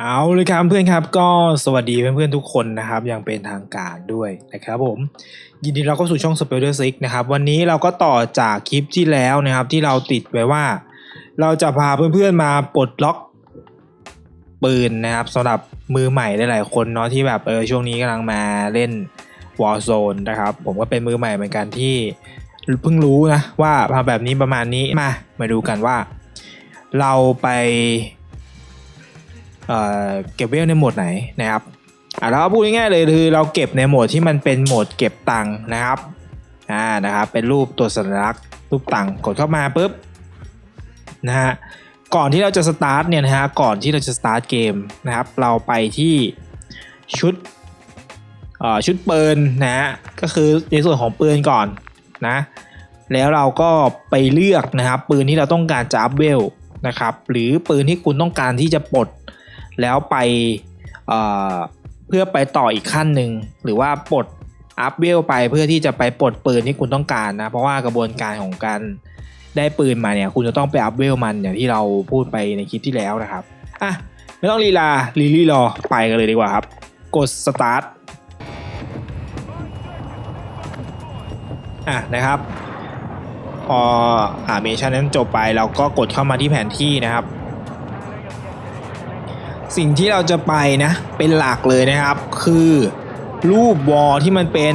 เอาเลยครับเพื่อนครับก็สวัสดีเพื่อนๆทุกคนนะครับอย่างเป็นทางการด้วยนะครับผมยินดีเราเข้าสู่ช่อง s p e l l e r s i x นะครับวันนี้เราก็ต่อจากคลิปที่แล้วนะครับที่เราติดไว้ว่า เราจะพาเพื่อนๆมาปลดล็อกปืนนะครับสำหรับมือใหม่หลายๆคนเนาะที่แบบเออช่วงนี้กำลังมาเล่น Warzone นะครับผมก็เป็นมือใหม่เหมือนกันที่เพิ่งรู้นะว่ามาแบบนี้ประมาณนี้มามาดูกันว่า เราไป เก็บเวลในโหมดไหนนะครับอะแล้วพูดง่ายๆเลยคือเราเก็บในโหมดที่มันเป็นโหมดเก็บตังค์นะครับอ่านะครับเป็นรูปตัวสัญลักษณ์รูปตังค์กดเข้ามาปุ๊บนะฮะก่อนที่เราจะสตาร์ทเนี่ยนะฮะก่อนที่เราจะสตาร์ทเกมนะครับเราไปที่ชุดชุดปืนนะฮะก็คือในส่วนของปืนก่อนนะแล้วเราก็ไปเลือกนะครับปืนที่เราต้องการจะอัพเวลนะครับหรือปืนที่คุณต้องการที่จะปลด แล้วไปเเพื่อไปต่ออีกขั้นหนึ่งหรือว่าปลดอัพเวลไปเพื่อที่จะไปปลดปืนที่คุณต้องการนะ เพราะว่ากระบวนการของการได้ปืนมาเนี่ย คุณจะต้องไปอัพเวลมันอย่างที่เราพูดไปในคลิปที่แล้วนะครับอะไม่ต้องลีลาลีลีรอไปกันเลยดีกว่าครับ กดสตาร์ทอะนะครับพออ่าเมชันนั้นจบไปเราก็กดเข้ามาที่แผนที่นะครับ สิ่งที่เราจะไปนะ เป็นหลักเลยนะครับ คือรูปวอลที่มันเป็น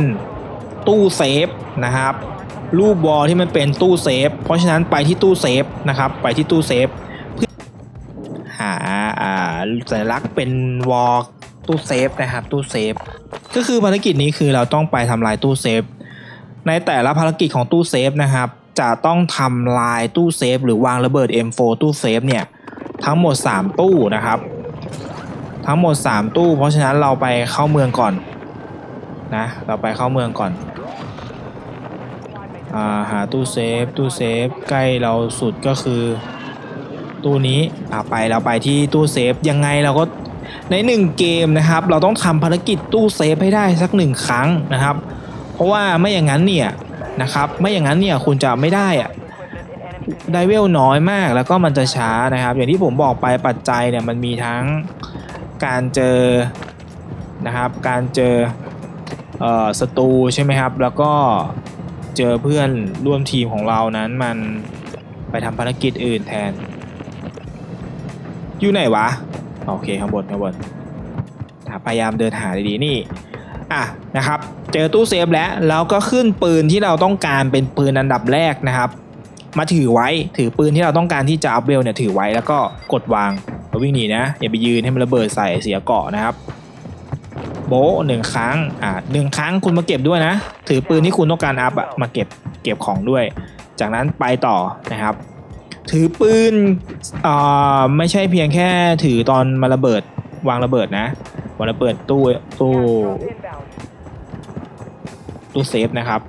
ตู้เซฟนะครับรูปวอลที่มันเป็นตู้เซฟ เพราะฉะนั้นไปที่ตู้เซฟนะครับ ไปที่ตู้เซฟเพื่อหาอ่าสัญลักษณ์เป็นวอลตู้เซฟนะครับตู้เซฟ ก็คือภารกิจนี้คือเราต้องไปทำลายตู้เซฟ ในแต่ละภารกิจของตู้เซฟนะครับ จะต้องทำลายตู้เซฟ หรือวางระเบิด M4 ตู้เซฟเนี่ยทั้งหมด 3 ตู้นะครับ ทั้งหมด 3 ตู้ เพราะฉะนั้นเราไปเข้าเมืองก่อนนะเราไปเข้าเมืองก่อนอาหาตู้เซฟตู้เซฟใกล้เราสุดก็คือตู้นี้อ่าไปเราไปที่ตู้เซฟยังไงเราก็ในหนึ่งเกมนะครับ เราต้องทำภารกิจตู้เซฟให้ได้สักหนึ่งครั้งนะครับ เพราะว่าไม่อย่างนั้นเนี่ยนะครับไม่อย่างนั้นเนี่ยคุณจะไม่ได้อะไดเวลน้อยมากแล้วก็มันจะช้านะครับ อย่างที่ผมบอกไปปัจจัยเนี่ยมันมีทั้ง การเจอนะครับการเจอศัตรูใช่ไหมครับ แล้วก็เจอเพื่อนร่วมทีมของเรานั้นมันไปทำภารกิจอื่นแทน อยู่ไหนวะ โอเคข้างบนข้างบนพยายามเดินหาดีๆนี่อะนะครับ เจอตู้เซฟแล้วแล้วก็ขึ้นปืนที่เราต้องการเป็นปืนอันดับแรกนะครับ มาถือไว้ถือปืนที่เราต้องการที่จะอัพเวลเนี่ยถือไว้แล้วก็กดวาง แล้ววิ่งหนีนะอย่าไปยืนให้มันระเบิดใส่เสียเกาะนะครับ โบหนึ่งครั้งอ่าหนึ่งครั้งคุณมาเก็บด้วยนะ ถือปืนที่คุณต้องการอัพอะมาเก็บเก็บของด้วย จากนั้นไปต่อนะครับ ถือปืนอ่าไม่ใช่เพียงแค่ถือตอนมาระเบิดวางระเบิดนะวางระเบิดตู้ตู้ตู้เซฟนะครับ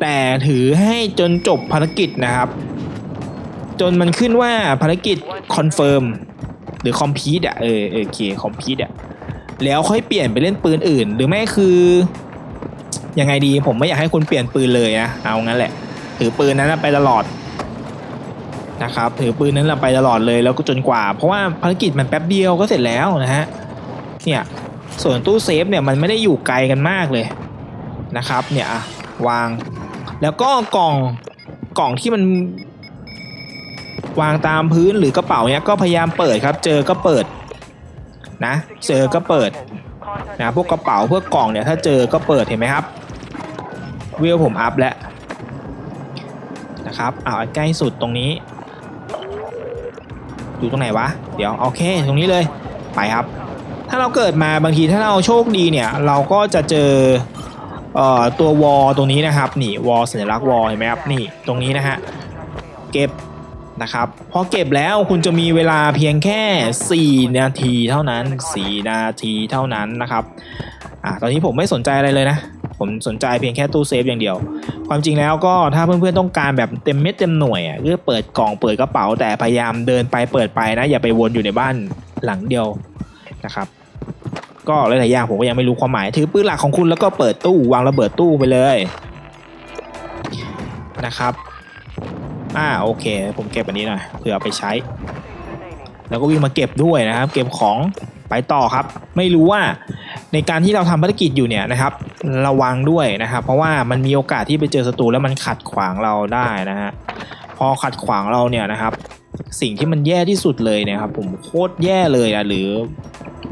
แต่ถือให้จนจบภารกิจนะครับ จนมันขึ้นว่าภารกิจคอนเฟิร์ม หรือคอมพีตอะเออเออโอเคคอมพีตอะแล้วค่อยเปลี่ยนไปเล่นปืนอื่น หรือไม่คือยังไงดีผมไม่อยากให้คุณเปลี่ยนปืนเลยนะเอางั้นแหละ ถือปืนนั้นไปตลอดนะครับถือปืนนั้นไปตลอดเลยแล้วก็จนกว่า เพราะว่าภารกิจมันแป๊บเดียวก็เสร็จแล้วนะฮะเนี่ยส่วนตู้เซฟเนี่ยมันไม่ได้อยู่ไกลกันมากเลยนะครับ เนี่ยอะวาง แล้วก็กล่องกล่องที่มัน วางตามพื้นหรือกระเป๋าเนี้ยก็พยายามเปิดครับ เจอก็เปิดนะเจอก็เปิดนะพวกกระเป๋าพวกกล่องเนี่ยถ้าเจอก็เปิดเห็นไหมครับวิวผมอัพแล้วนะครับเอาใกล้สุดตรงนี้อยู่ตรงไหนวะเดี๋ยวโอเคตรงนี้เลยไปครับ ถ้าเราเกิดมาบางทีถ้าเราโชคดีเนี่ยเราก็จะเจอเอ่อตัววอลตรงนี้นะครับนี่วอลสัญลักษณ์วอลเห็นไหมครับนี่ตรงนี้นะฮะเก็บ นะครับพอเก็บแล้วคุณจะมีเวลาเพียงแค่ 4 นาทีเท่านั้น 4 นาทีเท่านั้นนะครับอ่าตอนนี้ผมไม่สนใจอะไรเลยนะ ผมสนใจเพียงแค่ตู้เซฟอย่างเดียว ความจริงแล้วก็ถ้าเพื่อนๆต้องการแบบเต็มเม็ดเต็มหน่วยอะก็เปิดกล่องเปิดกระเป๋าแต่พยายามเดินไปเปิดไปนะอย่าไปวนอยู่ในบ้านหลังเดียวนะครับก็หลายๆอย่างผมก็ยังไม่รู้ความหมายถือปืนหลักของคุณแล้วก็เปิดตู้วางระเบิดตู้ไปเลยนะครับ อ่าโอเค ผมเก็บอันนี้หน่อยเผื่อเอาไปใช้ แล้วก็วิ่งมาเก็บด้วยนะครับ เก็บของไปต่อครับ ไม่รู้ว่าในการที่เราทำภารกิจอยู่เนี่ยนะครับ ระวังด้วยนะครับ เพราะว่ามันมีโอกาสที่ไปเจอศัตรูแล้วมันขัดขวางเราได้นะฮะพอขัดขวางเราเนี่ยนะครับ สิ่งที่มันแย่ที่สุดเลยเนะครับ ผมโคตรแย่เลยอะหรือ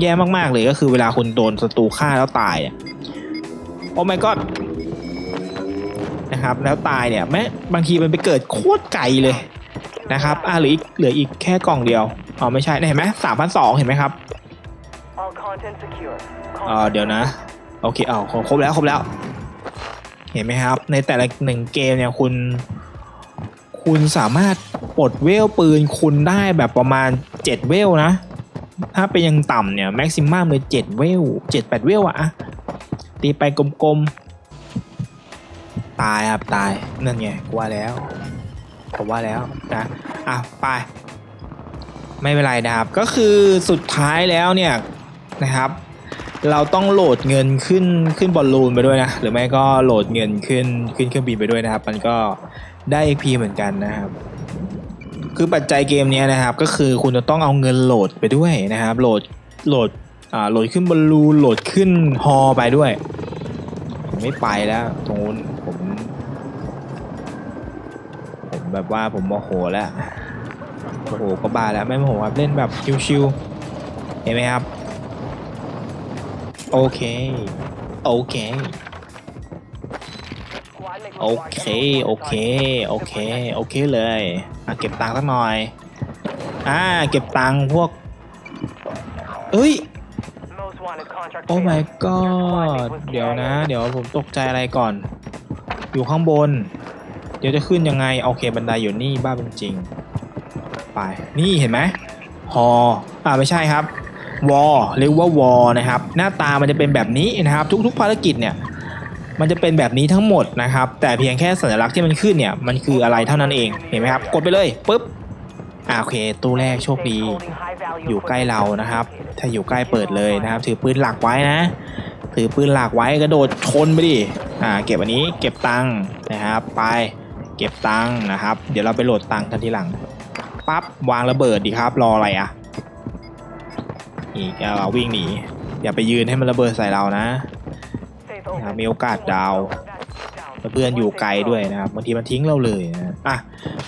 แย่มากๆเลยก็คือเวลาคุณโดนศัตรูฆ่าแล้วตายอะโอ้ my god นะครับ แล้วตายเนี่ยแม้บางทีมันไปเกิดโคตรไกลเลยนะครับอ่าเหลืออีกเหลืออีกแค่กล่องเดียวอ๋อไม่ใช่เห็นไหมสามพันสองเห็นไหมครับ All content secure. เออเดี๋ยวนะ โอเคเอาครบแล้วครบแล้ว เห็นไหมครับ ในแต่ละหนึ่งเกมเนี่ยคุณ คุณสามารถปลดเวลปืนคุณได้แบบประมาณ7เวลนะ ถ้าเป็นยังต่ำเนี่ยแม็กซิมัมเลย7เวล7 8เวลอะอะตีไปกลมๆ ตายครับตายนั่นไงกูว่าแล้วผมว่าแล้วนะอะไป ไม่เป็นไรนะครับ ก็คือสุดท้ายแล้วเนี่ยนะครับ เราต้องโหลดเงินขึ้นขึ้นบอลลูนไปด้วยนะ หรือไม่ก็โหลดเงินขึ้นขึ้นเครื่องบินไปด้วยนะครับ มันก็ได้ XP เหมือนกันนะครับ คือปัจจัยเกมเนี้ยนะครับ ก็คือคุณจะต้องเอาเงินโหลดไปด้วยนะครับ โหลดโหลดอ่าโหลดขึ้นบอลลูนโหลดขึ้นฮอไปด้วย ไม่ไปแล้วตรงนู้นผม ผมแบบว่าผมโมโหแล้วโมโหก็บาแล้วไม่โมโหครับเล่นแบบชิวๆเห็นไหมครับ โอเค โอเค โอเค โอเค โอเค โอเคเลยอะเก็บตังค์สักหน่อยอ่าเก็บตังค์พวกเอ้ย โอ้ failed. my Your squad god mate was เดี๋ยวนะ carried. เดี๋ยวผมตกใจอะไรก่อน อยู่ข้างบน เดี๋ยวจะขึ้นยังไง โอเคบันไดอยู่นี่บ้าเป็นจริง ไป นี่เห็นไหมฮออ่าไม่ใช่ครับ วอเรียกว่าวอนะครับ หน้าตามันจะเป็นแบบนี้นะครับ ทุกๆภารกิจเนี่ย มันจะเป็นแบบนี้ทั้งหมดนะครับ แต่เพียงแค่สัญลักษณ์ที่มันขึ้นเนี่ย มันคืออะไรเท่านั้นเอง เห็นไหมครับ กดไปเลยปุ๊บ อ่าโอเค ตู้แรกโชคดี Holding high value อยู่ใกล้ equipment เรานะครับ located. ถ้าอยู่ใกล้เปิดเลยนะครับ ถือปืนหลักไว้นะ ถือปืนหลักไว้กระโดดชนไปดิอ่าเก็บอันนี้เก็บตังค์นะครับ ไปเก็บตังค์นะครับ เดี๋ยวเราไปโหลดตังค์กันทีหลังปั๊บวางระเบิดดีครับ รออะไรอะอีกเราวิ่งหนีอย่าไปยืนให้มันระเบิดใส่เรานะ Safe นะครับ open. มีโอกาสดาว Down. แล้ว เพื่อนอยู่ไกลด้วยนะครับบางทีมันทิ้งเราเลยนะอะ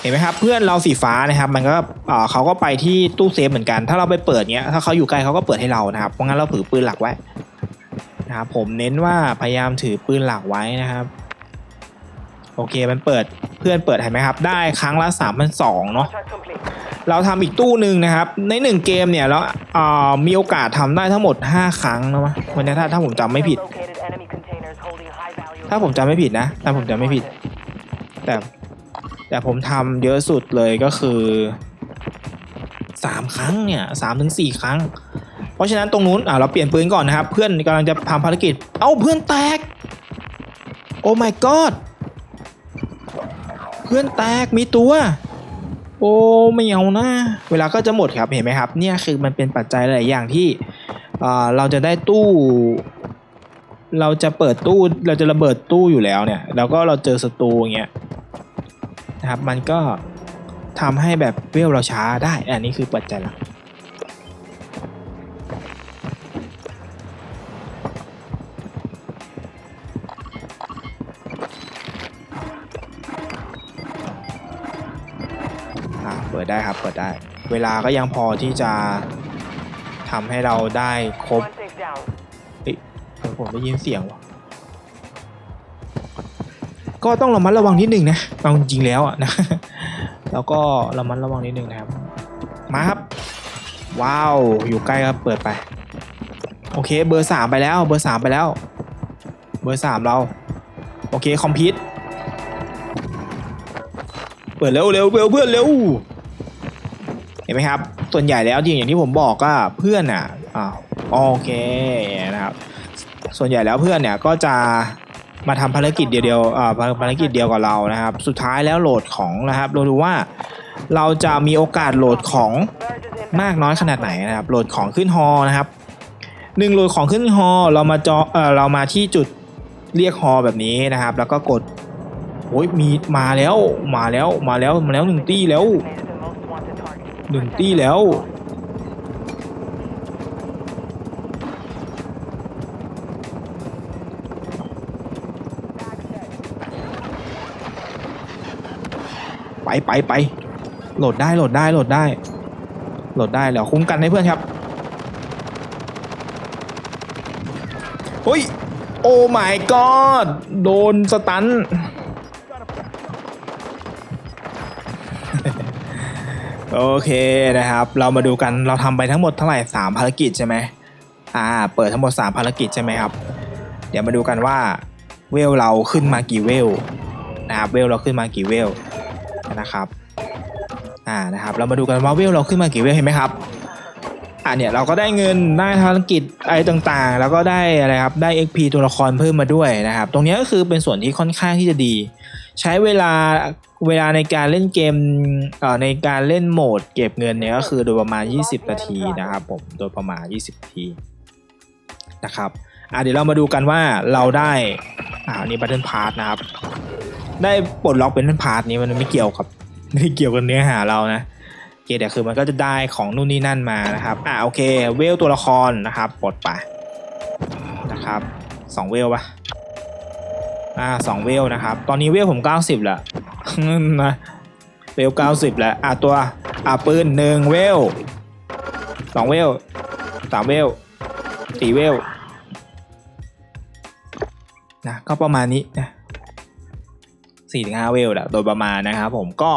เห็นไหมครับ เพื่อนเราสีฟ้านะครับ มันก็เออเขาก็ไปที่ตู้เซฟเหมือนกัน ถ้าเราไปเปิดเนี้ยถ้าเขาอยู่ไกลเขาก็เปิดให้เรานะครับเพราะงั้นเราถือปืนหลักไว้นะครับผมเน้นว่าพยายามถือปืนหลักไว้นะครับโอเคมันเปิดเพื่อนเปิดเห็นไหมครับ ได้ครั้งละ3 2 0 0เนาะ Contract complete. เราทำอีกตู้หนึ่งนะครับ ในหนึ่งเกมเนี่ยแล้วเออมีโอกาสทำได้ทั้งหมด 5 ครั้งนะวะวันนี้ถ้าถ้าผมจำไม่ผิด ถ้าผมจำไม่ผิดนะ ถ้าผมจำไม่ผิด แต่แต่ผมทำเยอะสุดเลยก็คือสามครั้งเนี่ยสามถึงสี่ครั้ง เพราะฉะนั้นตรงนู้นอ่าเราเปลี่ยนปืนก่อนนะครับ เพื่อนกำลังจะทำภารกิจ เอ้าเพื่อนแตก โอ้ my god เพื่อนแตกมีตัว โอ้ไม่เอานะ เวลาก็จะหมดครับเห็นไหมครับ เนี่ยคือมันเป็นปัจจัยหลายอย่างที่อ่าเราจะได้ตู้ เราจะเปิดตู้เราจะระเบิดตู้อยู่แล้วเนี่ย แล้วก็เราเจอศัตรูอย่างเงี้ยนะครับ มันก็ทำให้แบบเวลเราช้าได้ อันนี้คือปัจจัยหลักเปิดได้ครับ เปิดได้ เวลาก็ยังพอที่จะทำให้เราได้ครบ ผมได้ยินเสียงว่ะก็ต้องระมัดระวังนิดหนึ่งนะเอาจริงๆแล้วอะนะ แล้วก็ระมัดระวังนิดหนึ่งนะครับ มาครับ ว้าว อยู่ใกล้ครับ เปิดไป โอเค เบอร์สามไปแล้ว เบอร์สามไปแล้ว เบอร์สามเรา โอเค คอมพิวต์เปิดเร็วเร็วเร็วเพื่อนเร็ว เห็นไหมครับ ส่วนใหญ่แล้วจริงอย่างที่ผมบอกก็เพื่อนอะอ่าโอเค นะครับ ส่วนใหญ่แล้วเพื่อนเนี่ยก็จะมาทำภารกิจเดียวๆอ่าภารกิจเดียวกับเรานะครับ สุดท้ายแล้วโหลดของนะครับเราดูว่าเราจะมีโอกาสโหลดของมากน้อยขนาดไหนนะครับ โหลดของขึ้นฮอนะครับหนึ่งโหลดของขึ้นฮอเรามาจอเออเรามาที่จุดเรียกฮอแบบนี้นะครับ แล้วก็กดโอ้ยมีมาแล้วมาแล้วมาแล้วมาแล้วหนึ่งตี้แล้วหนึ่งตี้แล้ว ไปไปไปโหลดได้โหลดได้โหลดได้ โหลดได้แล้วคุ้มกันให้เพื่อนครับเฮ้ยโอ้ my god โดนสตันโอเคนะครับ เรามาดูกันเราทำไปทั้งหมดเท่าไหร่สามภารกิจใช่ไหมอ่า เปิดทั้งหมด 3 ภารกิจใช่ไหมครับ เดี๋ยวมาดูกันว่าเวลเราขึ้นมากี่เวลนะครับ เวลเราขึ้นมากี่เวล นะครับอ่านะครับ เรามาดูกันว่าเวลเราขึ้นมากี่เวลเห็นไหมครับอ่าเนี่ยเราก็ได้เงินได้ภารกิจอะไรต่างๆ แล้วก็ได้อะไรครับได้ XP ตัวละครเพิ่มมาด้วยนะครับ ตรงนี้ก็คือเป็นส่วนที่ค่อนข้างที่จะดี ใช้เวลาเวลาในการเล่นเกมเอ่อในการเล่นโหมดเก็บเงินเนี่ยก็คือโดยประมาณ 20 นาทีนะครับผมโดยประมาณ 20 นาทีนะครับอะเดี๋ยวเรามาดูกันว่าเราได้อ่านนี่บัตเทิลพาร์ทนะครับ ได้ปลดล็อกเป็นบัตเทิลพาร์ทนี้มันไม่เกี่ยวกับไม่ได้เกี่ยวกับเนื้อหาเรานะโอเคแต่คือมันก็จะได้ของนู่นนี่นั่นมานะครับอ่าโอเคเวลตัวละครนะครับปลดไปนะครับสองเวลปะอ่าสองเวลนะครับ ตอนนี้เวลผม90แล้วนะเวล90แล้วอ่าตัวอ่าปืนหนึ่งเวลสองเวลสามเวลสี่เวลนะก็ประมาณนี้นะ สี่ถึงห้าเวลแหละโดยประมาณนะครับผมก็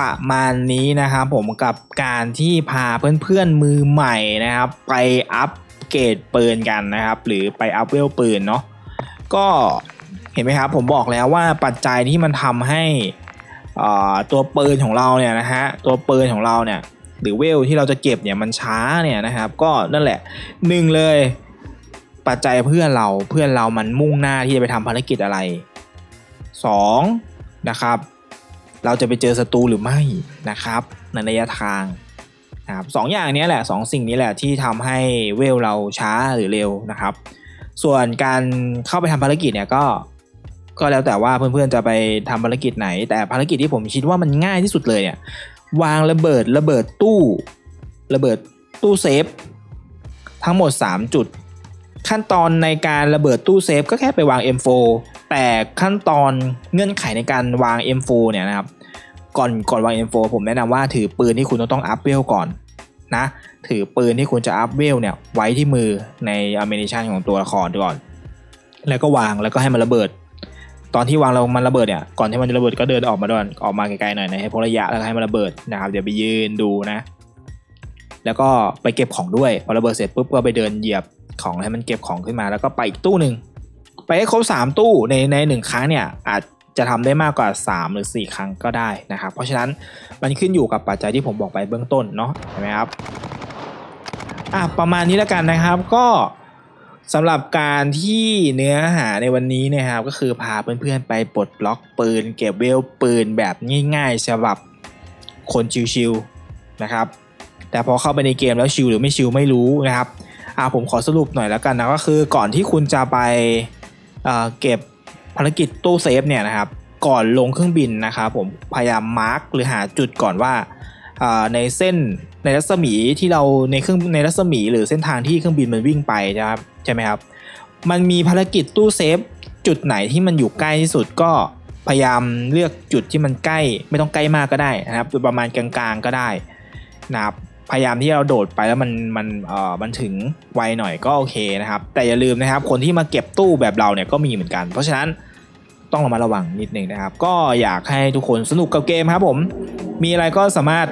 ประมาณนี้นะครับผมกับการที่พาเพื่อนๆมือใหม่นะครับ ไปอัปเกรดปืนกันนะครับ หรือไปอัพเวลปืนเนาะก็เห็นไหมครับผมบอกแล้วว่าปัจจัยที่มันทำให้ตัวปืนของเราเนี่ยนะฮะตัวปืนของเราเนี่ยหรือเวลที่เราจะเก็บเนี่ยมันช้าเนี่ยนะครับ ก็นั่นแหละหนึ่งเลยปัจจัยเพื่อนเราเพื่อนเรามันมุ่งหน้าที่จะไปทำภารกิจอะไร สองนะครับ เราจะไปเจอศัตรูหรือไม่นะครับ ในระยะทางนะครับสองอย่างนี้แหละสองสิ่งนี้แหละที่ทำให้เวลเราช้าหรือเร็วนะครับ ส่วนการเข้าไปทำภารกิจเนี่ยก็ก็แล้วแต่ว่าเพื่อนๆจะไปทำภารกิจไหน แต่ภารกิจที่ผมคิดว่ามันง่ายที่สุดเลยเนี่ยวางระเบิดระเบิดตู้ ระเบิดตู้เซฟ ทั้งหมด 3 จุด ขั้นตอนในการระเบิดตู้เซฟก็แค่ไปวาง M4 แต่ขั้นตอนเงื่อนไขในการวาง M4 เนี่ยนะครับก่อนก่อนวาง M4 ผมแนะนำว่าถือปืนที่คุณต้องอัพเวลก่อนนะถือปืนที่คุณจะอัพเวลเนี่ยไว้ที่มือในอเม n ชันของตัวละครก่อน แล้วก็วางแล้วก็ให้มันระเบิด ตอนที่วางเรามันระเบิดเนี่ยก่อนที่มันจะระเบิดก็เดินออกมาด้วยออกมาไกลๆหน่อยนะให้พ้นระยะแล้วให้มันระเบิดนะครับเดี๋ยวไปยืนดูนะ แล้วก็ไปเก็บของด้วยพอระเบิดเสร็จปุ๊บก็ไปเดินเหยียบ ของให้มันเก็บของขึ้นมาแล้วก็ไปอีกตู้หนึ่งไปให้ครบสามตู้ในในหนึ่งครั้งเนี่ยอาจจะทำได้มากกว่า 3 หรือ 4 ครั้งก็ได้นะครับ เพราะฉะนั้นมันขึ้นอยู่กับปัจจัยที่ผมบอกไปเบื้องต้นเนาะเห็นไหมครับอะประมาณนี้แล้วกันนะครับก็สำหรับการที่เนื้อหาในวันนี้นะครับ ก็คือพาเพื่อนๆไปปลดล็อกปืน เก็บเวลปืนแบบง่ายๆสำหรับคนชิวๆนะครับ แต่พอเข้าไปในเกมแล้วชิวหรือไม่ชิวไม่รู้นะครับ อ่าผมขอสรุปหน่อยแล้วกันนะก็คือก่อนที่คุณจะไปเเก็บภารกิจตู้เซฟเนี่ยนะครับก่อนลงเครื่องบินนะครับผมพยายามมาร์กหรือหาจุดก่อนว่าอ่าในเส้นในรัศมีที่เราในเครื่องในรัศมีหรือเส้นทางที่เครื่องบินมันวิ่งไปนะครับใช่ไหมครับมันมีภารกิจตู้เซฟจุดไหนที่มันอยู่ใกล้ที่สุดก็พยายามเลือกจุดที่มันใกล้ ไม่ต้องใกล้มากก็ได้นะครับประมาณกลางๆก็ได้นะครับ พยายามที่เราโดดไปแล้วมันมันเอ่อมันถึงไวหน่อยก็โอเคนะครับ แต่อย่าลืมนะครับ คนที่มาเก็บตู้แบบเราเนี่ยก็มีเหมือนกัน เพราะฉะนั้นต้องระมัดระวังนิดนึงนะครับ ก็อยากให้ทุกคนสนุกกับเกมครับผม มีอะไรก็สามารถ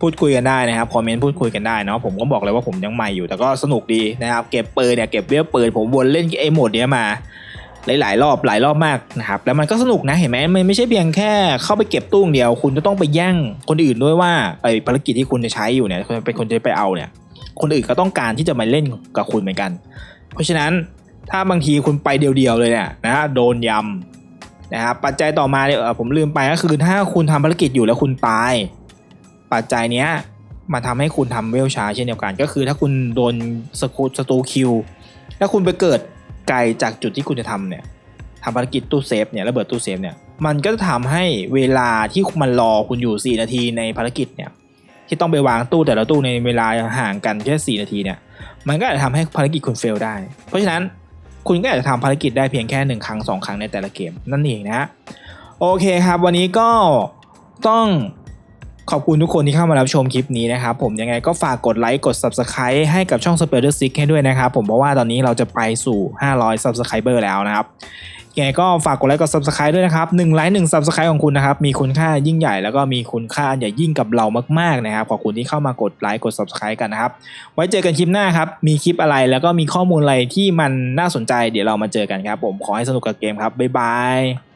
พูดคุยกันได้นะครับคอมเมนต์พูดคุยกันได้เนาะผมก็บอกเลยว่าผมยังใหม่อยู่แต่ก็สนุกดีนะครับ เก็บปืนเนี่ยเก็บเวลปืนผมวนเล่นไอ้โหมดเนี้ยมา หลาย ๆ รอบหลายรอบมากนะครับแล้วมันก็สนุกนะเห็นไหมมันไม่ใช่เพียงแค่เข้าไปเก็บตู้งเดียว คุณจะต้องไปแย่งคนอื่นด้วยว่าไอ้ภารกิจที่คุณจะใช้อยู่เนี่ยคุณเป็นคนจะไปเอาเนี่ยคนอื่นก็ต้องการที่จะมาเล่นกับคุณเหมือนกัน เพราะฉะนั้นถ้าบางทีคุณไปเดียวๆเลยเนี่ยนะโดนยำนะครับปัจจัยต่อมาเนี่ยผมลืมไปก็คือถ้าคุณทำภารกิจอยู่แล้วคุณตาย ปัจจัยเนี้ยมันทำให้คุณทำเวลช้าเช่นเดียวกัน ก็คือถ้าคุณโดนสกูสตูคิวถ้าคุณไปเกิด ไกลจากจุดที่คุณจะทำเนี่ยทำภารกิจตู้เซฟเนี่ยระเบิดตู้เซฟเนี่ยมันก็จะทำให้เวลาที่มันรอคุณอยู่ 4 นาทีในภารกิจเนี่ยที่ต้องไปวางตู้แต่ละตู้ในเวลาห่างกันแค่4นาทีเนี่ยมันก็อาจจะทำให้ภารกิจคุณเฟลได้ เพราะฉะนั้นคุณก็อาจจะทำภารกิจได้เพียงแค่หนึ่งครั้งสองครั้งในแต่ละเกมนั่นเองนะโอเคครับ วันนี้ก็ต้อง ขอบคุณทุกคนที่เข้ามารับชมคลิปนี้นะครับผมยังไงก็ฝากกดไลค์กด Subscribe ให้กับช่อง s p e r ซิกให้ด้วยนะครับผมเพราะว่าตอนนี้เราจะไปสู่ 500 Subscriber แล้วนะครับยังไงก็ฝากกดไลค์กด Subscribe ด้วยนะครับ1ไลค์1 Subscribe ของคุณนะครับมีคุณค่ายิ่งใหญ่แล้วก็มีคุณค่าใหญ่ยิ่งกับเรามากๆนะครับขอบคุณที่เข้ามากดไลค์กด Subscribe กันนะครับไว้เจอกันคลิปหน้าครับมีคลิปอะไรแล้วก็มีข้อมูลอะไรที่มันน่าสนใจ เดี๋ยวเรามาเจอกันครับผมขอให้สนุกกับเกมครับบ๊ายบาย